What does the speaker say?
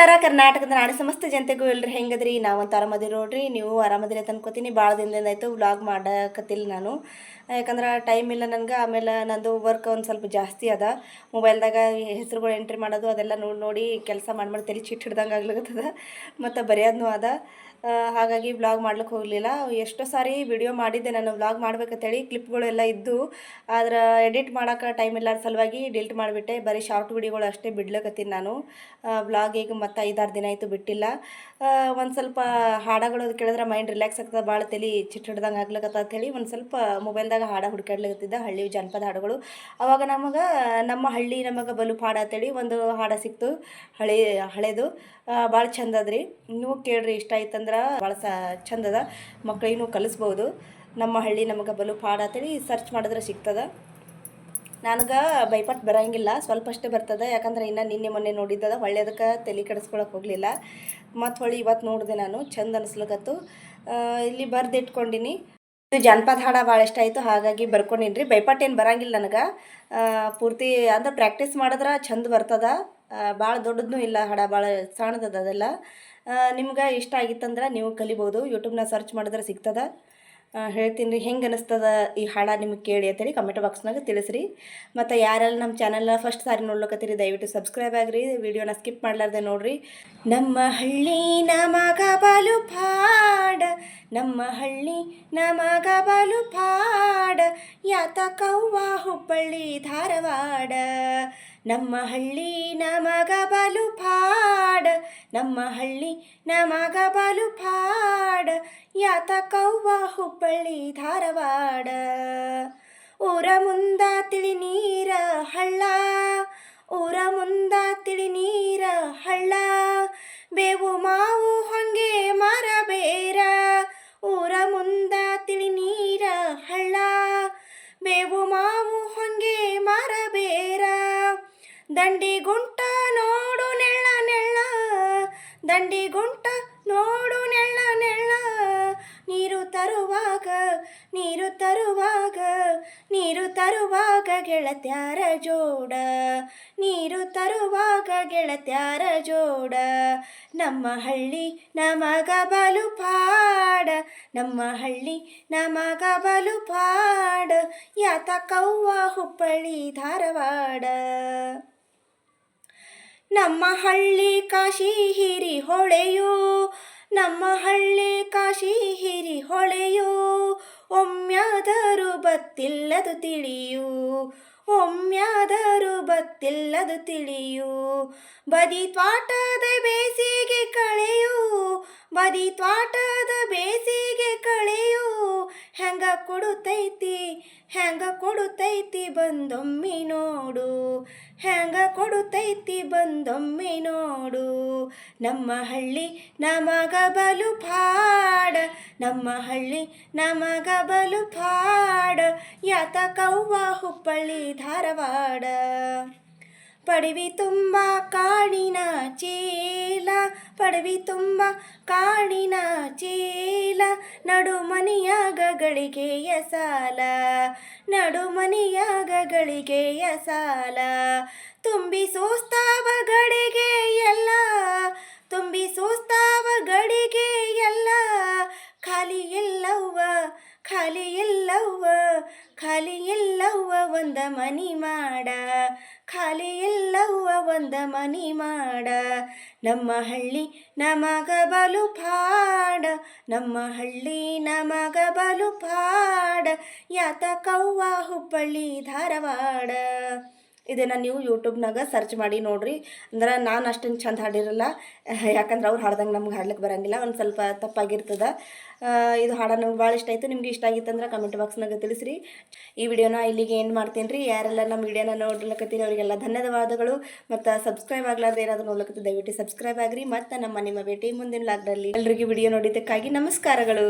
ನಮಸ್ಕಾರ. ಕರ್ನಾಟಕದ ನಾಡಿ ಸಮಸ್ತ ಜನತೆಗೂ ಎಲ್ಲರೂ ಹೆಂಗದ್ರಿ? ನಾವಂತೂ ಆರಾಮದಿರಿ ನೋಡ್ರಿ. ನೀವು ಆರಾಮದಿರಿ ಅಂತ ಭಾಳ ದಿನದಿಂದ ಆಯಿತು ವ್ಲಾಗ್ ಮಾಡಕತ್ತಿಲ್ಲ ನಾನು. ಯಾಕಂದ್ರೆ ಟೈಮ್ ಇಲ್ಲ ನನಗೆ. ಆಮೇಲೆ ನಂದು ವರ್ಕ್ ಒಂದು ಸ್ವಲ್ಪ ಜಾಸ್ತಿ ಅದ. ಮೊಬೈಲ್ದಾಗ ಹೆಸರುಗಳು ಎಂಟ್ರಿ ಮಾಡೋದು ಅದೆಲ್ಲ ನೋಡಿ ನೋಡಿ ಕೆಲಸ ಮಾಡಿ ಮಾಡಿ ತಲೆ ಚಿಟ್ಟು ಹಿಡ್ದಂಗೆ ಮತ್ತು ಬರೆಯೋದನ್ನೂ ಅದ. ಹಾಗಾಗಿ ವ್ಲಾಗ್ ಮಾಡ್ಲಿಕ್ಕೆ ಹೋಗಲಿಲ್ಲ. ಎಷ್ಟೋ ಸಾರಿ ವಿಡಿಯೋ ಮಾಡಿದ್ದೆ ನಾನು. ವ್ಲಾಗ್ ಮಾಡ್ಬೇಕಂತೇಳಿ ಕ್ಲಿಪ್ಗಳೆಲ್ಲ ಇದ್ದು, ಆದ್ರೆ ಎಡಿಟ್ ಮಾಡೋಕೆ ಟೈಮ್ ಇಲ್ಲ ಸಲುವಾಗಿ ಡಿಲೀಟ್ ಮಾಡಿಬಿಟ್ಟೆ. ಬರೀ ಶಾರ್ಟ್ ವಿಡಿಯೋಗಳು ಅಷ್ಟೇ ಬಿಡ್ಲಕತ್ತೀನಿ ನಾನು. ವ್ಲಾಗ್ ಈಗ ಮತ್ತೆ ಐದಾರು ದಿನ ಆಯಿತು ಬಿಟ್ಟಿಲ್ಲ. ಒಂದು ಸ್ವಲ್ಪ ಹಾಡಗಳು ಅದು ಕೇಳಿದ್ರೆ ಮೈಂಡ್ ರಿಲ್ಯಾಕ್ಸ್ ಆಗ್ತದೆ ಭಾಳ ತಲೆ ಚಿಟ್ಟಿಡ್ದಂಗೆ ಅಂತ ಹೇಳಿ ಒಂದು ಸ್ವಲ್ಪ ಮೊಬೈಲ್ದಾಗ ಹಾಡ ಹುಡ್ಕಾಡ್ಲಿಕತ್ತಿದ್ದ ಹಳ್ಳಿ ಜನಪದ ಹಾಡುಗಳು. ಅವಾಗ ನಮಗೆ, ನಮ್ಮ ಹಳ್ಳಿ ನಮಗೆ ಬಲು ಪಾಡ ಅಂತೇಳಿ ಒಂದು ಹಾಡ ಸಿಕ್ತು. ಹಳೆ, ಹಳೇದು. ಭಾಳ ಚಂದದ್ರಿ ನೀವು ಕೇಳ್ರಿ, ಇಷ್ಟ ಆಯ್ತಂದ್ರೆ ಭಾಳ ಸ ಚಂದದ ಮಕ್ಕಳಿಗೂ ಕಲಿಸ್ಬೋದು. ನಮ್ಮ ಹಳ್ಳಿ ನಮಗೆ ಬಲು ಪಾಡ ಅಂತೇಳಿ ಸರ್ಚ್ ಮಾಡಿದ್ರೆ ಸಿಗ್ತದ. ನನಗೆ ಬೈಪಾಟ್ ಬರೋಂಗಿಲ್ಲ. ಸ್ವಲ್ಪ ಅಷ್ಟೇ ಬರ್ತದೆ. ಯಾಕಂದ್ರೆ ಇನ್ನು ನಿನ್ನೆ ಮೊನ್ನೆ ನೋಡಿದ್ದದ. ಒಳ್ಳೆಯದಕ್ಕೆ ತಲೆ ಕೆಡಿಸ್ಕೊಳಕ್ಕೆ ಹೋಗಲಿಲ್ಲ. ಮತ್ತು ಹೊಳ್ಳಿ ಇವತ್ತು ನೋಡಿದೆ ನಾನು. ಚಂದ ಅನಿಸ್ಲಕತ್ತು. ಇಲ್ಲಿ ಬರ್ದು ಇಟ್ಕೊಂಡಿನಿ ಇದು ಜಾನಪದ ಹಾಡ ಭಾಳ ಇಷ್ಟ ಆಯಿತು. ಹಾಗಾಗಿ ಬರ್ಕೊಂಡಿನ್ರಿ. ಬೈಪಾಟ್ ಏನು ಬರಂಗಿಲ್ಲ ನನಗೆ. ಪೂರ್ತಿ ಅಂದ್ರೆ ಪ್ರಾಕ್ಟೀಸ್ ಮಾಡಿದ್ರೆ ಚಂದ ಬರ್ತದ. ಭಾಳ ದೊಡ್ಡದೂ ಇಲ್ಲ ಹಾಡ. ಭಾಳ ಸಣ್ಣದದ ಅದೆಲ್ಲ. ನಿಮ್ಗೆ ಇಷ್ಟ ಆಗಿತ್ತಂದ್ರೆ ನೀವು ಕಲಿಬೋದು. ಯೂಟ್ಯೂಬ್ನ ಸರ್ಚ್ ಮಾಡಿದ್ರೆ ಸಿಗ್ತದ. ಹೇಳ್ತೀನಿ ರೀ, ಹೆಂಗೆ ಅನಿಸ್ತದ ಈ ಹಾಡ ನಿಮಗೆ ಕೇಳಿ ಅಂತೇಳಿ ಕಮೆಂಟ್ ಬಾಕ್ಸ್ನಾಗ ತಿಳಿಸ್ರಿ. ಮತ್ತು ಯಾರೆಲ್ಲ ನಮ್ಮ ಚಾನಲ್ನ ಫಸ್ಟ್ ಸಾರಿ ನೋಡ್ಲಕತ್ತೀರಿ, ದಯವಿಟ್ಟು ಸಬ್ಸ್ಕ್ರೈಬ್ ಆಗಿರಿ. ವಿಡಿಯೋನ ಸ್ಕಿಪ್ ಮಾಡ್ಲಾರ್ದೆ ನೋಡ್ರಿ. ನಮ್ಮ ಹಳ್ಳಿ ನಮಗ ಬಲು ಪಾಡ, ನಮ್ಮ ಹಳ್ಳಿ ನಮಗ ಬಲು ಪಾಡ ಯಾತಕವ್ವ ಹುಬ್ಬಳ್ಳಿ ಧಾರವಾಡ. ನಮ್ಮ ಹಳ್ಳಿ ನಮಗ ಬಲು ಪಾಡ ನಮ್ಮ ಹಳ್ಳಿ ನಮಗ ಬಲು ಪಾಡ ಯಾತಕವ್ವ ಹುಬ್ಬಳ್ಳಿ ಧಾರವಾಡ. ಊರ ಮುಂದ ತಿಳಿ ನೀರ ಹಳ್ಳ, ಊರ ಮುಂದ ತಿಳಿ ನೀರ ಹಳ್ಳ. ಬೇವು ಮಾವು ಹಂಗೆ ಮರ ಬೇರ ಊರ ಮುಂದ ತಿಳಿ ನೀರ ಹಳ್ಳ. ಬೇವು ಮಾವು ಹಂಗೆ ಮರ ಬೇರ ದಂಡಿ ಗುಂಟ ದಂಡಿ ಗುಂಟ ನೋಡು ನೆಳ್ಳ ನೆಳ್ಳ. ನೀರು ತರುವಾಗ ನೀರು ತರುವಾಗ ನೀರು ತರುವಾಗ ಗೆಳತ್ಯಾರ ಜೋಡ. ನೀರು ತರುವಾಗ ಗೆಳತ್ಯಾರ ಜೋಡ. ನಮ್ಮ ಹಳ್ಳಿ ನಮಗ ಬಲು ಪಾಡ. ನಮ್ಮ ಹಳ್ಳಿ ನಮಗ ಬಲು ಪಾಡ. ಯಾತಕವ್ವ ಹುಬ್ಬಳ್ಳಿ ಧಾರವಾಡ. ನಮ್ಮ ಹಳ್ಳಿ ಕಾಶಿ ಹೊಳೆಯು ನಮ್ಮ ಹಳ್ಳಿ ಕಾಶಿ ಹಿರಿ ಹೊಳೆಯೋ ಒಮ್ಮ್ಯಾದರೂ ಬತ್ತಿಲ್ಲದು ತಿಳಿಯು ಒಮ್ಮ್ಯಾದರೂ ಬತ್ತಿಲ್ಲದು ತಿಳಿಯು. ಬದಿ ತ್ವಾಟದ ಬೇಸಿಗೆ ಕಳೆಯು, ಬದಿ ತ್ವಾಟದ ಬೇಸಿಗೆ ಕಳೆಯು, ಹೆಂಗ ಕೊಡುತ್ತೈತಿ ಹೆಂಗ ಕೊಡುತ್ತೈತಿ ಬಂದೊಮ್ಮಿ ನೋಡು, ಹೆಂಗ ಕೊಡುತ್ತೈತಿ ಬಂದೊಮ್ಮೆ ನೋಡು. ನಮ್ಮ ಹಳ್ಳಿ ನಮಗ ಬಲು ಪಾಡ. ನಮ್ಮ ಹಳ್ಳಿ ನಮಗ ಬಲು ಪಾಡ. ಕೌವ ಹುಬ್ಬಳ್ಳಿ ಧಾರವಾಡ. ಪಡವಿ ತುಂಬ ಕಾಣಿನ ಚೀಲ. ಪಡವಿ ತುಂಬ ಕಾಣಿನ ಚೀಲ. ನಡು ಸಾಲ. ನಡು ಸಾಲ. ತುಂಬಿ ಸೋಸ್ತಾವ ಗಡಿಗೆ ಎಲ್ಲ ತುಂಬಿ ಸೋಸ್ತಾವ ಗಡಿಗೆ ಎಲ್ಲ. ಖಾಲಿ ಎಲ್ಲವ್ವ ಖಾಲಿ ಎಲ್ಲವ್ವ ಖಾಲಿ ಎಲ್ಲವ್ವ ಒಂದ ಮನಿ ಮಾಡ, ಖಾಲಿ ಎಲ್ಲವ್ವ ಒಂದ ಮನಿ ಮಾಡ. ನಮ್ಮ ಹಳ್ಳಿ ನಮಗ ಬಲು ಪಾಡ, ನಮ್ಮ ಹಳ್ಳಿ ನಮಗ ಬಲು ಪಾಡ, ಯಾತಕವ್ವ ಹುಬ್ಬಳ್ಳಿ ಧಾರವಾಡ. ಇದನ್ನು ನೀವು ಯೂಟ್ಯೂಬ್ನಾಗ ಸರ್ಚ್ ಮಾಡಿ ನೋಡಿರಿ. ಅಂದ್ರೆ ನಾನು ಅಷ್ಟೊಂದು ಚಂದ ಹಾಡಿರಲ್ಲ. ಯಾಕಂದ್ರೆ ಅವ್ರು ಹಾಡ್ದಂಗೆ ನಮ್ಗೆ ಹಾಡ್ಲಿಕ್ಕೆ ಬರಂಗಿಲ್ಲ. ಒಂದು ಸ್ವಲ್ಪ ತಪ್ಪಾಗಿರ್ತದೆ. ಇದು ಹಾಡ ನಮ್ಗೆ ಭಾಳ ಇಷ್ಟ ಆಯಿತು. ನಿಮ್ಗೆ ಇಷ್ಟ ಆಗಿತ್ತಂದ್ರೆ ಕಮೆಂಟ್ ಬಾಕ್ಸ್ನಾಗ ತಿಳಿಸ್ರಿ. ಈ ವಿಡಿಯೋನ ಇಲ್ಲಿಗೆ ಏನು ಮಾಡ್ತೀನಿ ರೀ ಯಾರೆಲ್ಲ ನಮ್ಮ ವಿಡಿಯೋನ ನೋಡ್ಲಕತ್ತೀರಿ, ಅವರಿಗೆಲ್ಲ ಧನ್ಯವಾದಗಳು. ಮತ್ತು ಸಬ್ಸ್ಕ್ರೈಬ್ ಆಗ್ಲಾರ್ದು ಏನಾದರೂ ನೋಡ್ಲಕತ್ತಿ ದಯವಿಟ್ಟು ಸಬ್ಸ್ಕ್ರೈಬ್ ಆಗ್ರಿ. ಮತ್ತು ನಮ್ಮ ನಿಮ್ಮ ಭೇಟಿ ಮುಂದಿನ ಲಾಗ್ರಲ್ಲಿ ಎಲ್ರಿಗೂ ವಿಡಿಯೋ ನೋಡಿದ್ದಕ್ಕಾಗಿ ನಮಸ್ಕಾರಗಳು.